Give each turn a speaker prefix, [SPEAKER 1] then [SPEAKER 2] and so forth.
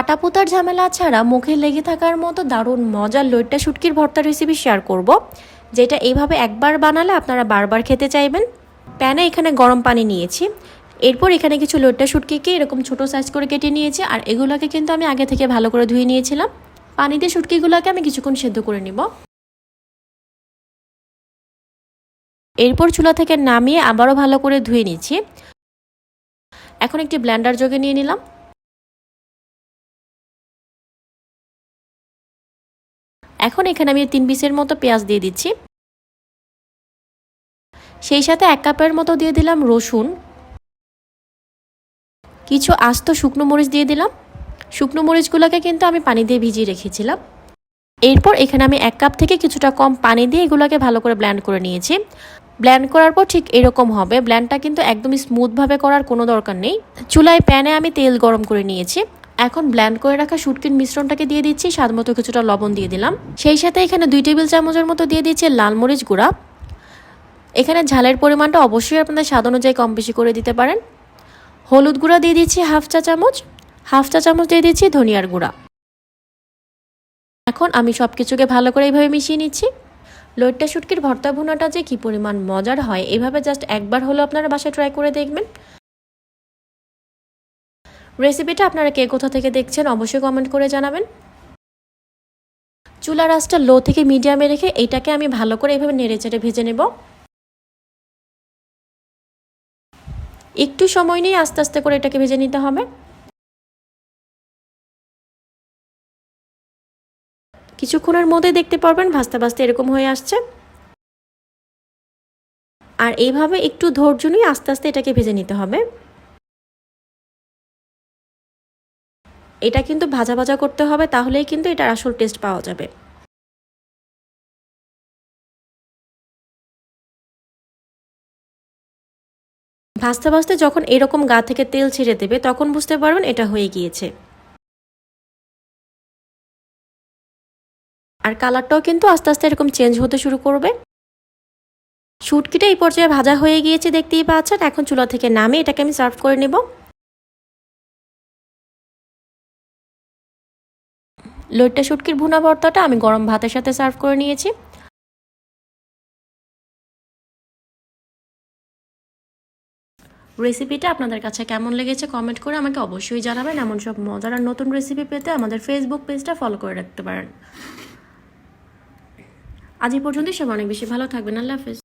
[SPEAKER 1] আটাপোতার ঝামেলা ছাড়া মুখে লেগে থাকার মতো দারুণ মজার লইট্টা শুটকির ভর্তা রেসিপি শেয়ার করব, যেটা এইভাবে একবার বানালে আপনারা বারবার খেতে চাইবেন। প্যানে এখানে গরম পানি নিয়েছি। এরপর এখানে কিছু লইট্টা শুটকিকে এরকম ছোট সাইজ করে কেটে নিয়েছি, আর এগুলোকে কিন্তু আমি আগে থেকে ভালো করে ধুয়ে নিয়েছিলাম। পানি দিয়ে শুটকিগুলোকে আমি কিছুক্ষণ সেদ্ধ করে নিব। এরপর চুলা থেকে নামিয়ে আবারও ভালো করে ধুয়ে নিচ্ছি। এখন একটি ব্ল্যান্ডার যোগে নিয়ে নিলাম। এখন এখানে আমি তিন পিসের মতো পেঁয়াজ দিয়ে দিচ্ছি। সেই সাথে এক কাপের মতো দিয়ে দিলাম রসুন। কিছু আস্ত শুকনো মরিচ দিয়ে দিলাম। শুকনো মরিচগুলোকে কিন্তু আমি পানি দিয়ে ভিজিয়ে রেখেছিলাম। এরপর এখানে আমি এক কাপ থেকে কিছুটা কম পানি দিয়ে এগুলোকে ভালো করে ব্ল্যান্ড করে নিয়েছি। ব্ল্যান্ড করার পর ঠিক এরকম হবে। ব্ল্যান্ডটা কিন্তু একদমই স্মুথভাবে করার কোনো দরকার নেই। চুলায় প্যানে আমি তেল গরম করে নিয়েছি। এখন ব্ল্যান্ড করে রাখা শুটকির মিশ্রণটাকে দিয়ে দিচ্ছি, স্বাদ মতো কিছুটা লবণ দিয়ে দিলাম। সেই সাথে এখানে দুই টেবিল চামচের মতো দিয়ে দিচ্ছি লাল মরিচ গুঁড়া। এখানে ঝালের পরিমাণটা অবশ্যই আপনাদের স্বাদ অনুযায়ী কম বেশি করে দিতে পারেন। হলুদ গুঁড়া দিয়ে দিচ্ছি হাফ চা চামচ, হাফ চা চামচ দিয়ে দিচ্ছি ধনিয়ার গুঁড়া। এখন আমি সব কিছুকে ভালো করে এইভাবে মিশিয়ে নিচ্ছি। লইট্টা শুটকির ভর্তা ভুনাটা যে কী পরিমাণ মজার হয়, এভাবে জাস্ট একবার হলেও আপনারা বাসায় ট্রাই করে দেখবেন। রেসিপিটা আপনারা কে কোথা থেকে দেখছেন অবশ্যই কমেন্ট করে জানাবেন। চুলা রাসটা লো থেকে মিডিয়ামে রেখে এইটাকে আমি ভালো করে এভাবে নেড়ে চেড়ে ভেজে নেব। একটু সময় নিয়ে আস্তে আস্তে করে এটাকে ভেজে নিতে হবে। কিছুক্ষণের মধ্যে দেখতে পারবেন ভাজতে ভাজতে এরকম হয়ে আসছে। আর এইভাবে একটু ধৈর্য নিয়ে আস্তে আস্তে এটাকে ভেজে নিতে হবে। এটা কিন্তু ভাজা ভাজা করতে হবে, তাহলেই কিন্তু এটার আসল টেস্ট পাওয়া যাবে। ভাজতে ভাজতে যখন এরকম গা থেকে তেল ছেড়ে দেবে, তখন বুঝতে পারবেন এটা হয়ে গিয়েছে। আর কালারটাও কিন্তু আস্তে আস্তে এরকম চেঞ্জ হতে শুরু করবে। শুটকিটা এই পর্যায়ে ভাজা হয়ে গিয়েছে, দেখতেই পাচ্ছেন। এখন চুলা থেকে নামে এটাকে আমি সার্ভ করে নেব। লইট্টা শুটকির ভুনা ভর্তাটা আমি গরম ভাতের সাথে সার্ভ করে নিয়েছি। রেসিপিটা আপনাদের কাছে কেমন লেগেছে কমেন্ট করে আমাকে অবশ্যই জানাবেন। এমন সব মজার আর নতুন রেসিপি পেতে আমাদের ফেসবুক পেজটা ফলো করে রাখতে পারেন। আজ এই পর্যন্তই সব অনেক বেশি ভালো থাকবেন। আল্লাহ হাফেজ।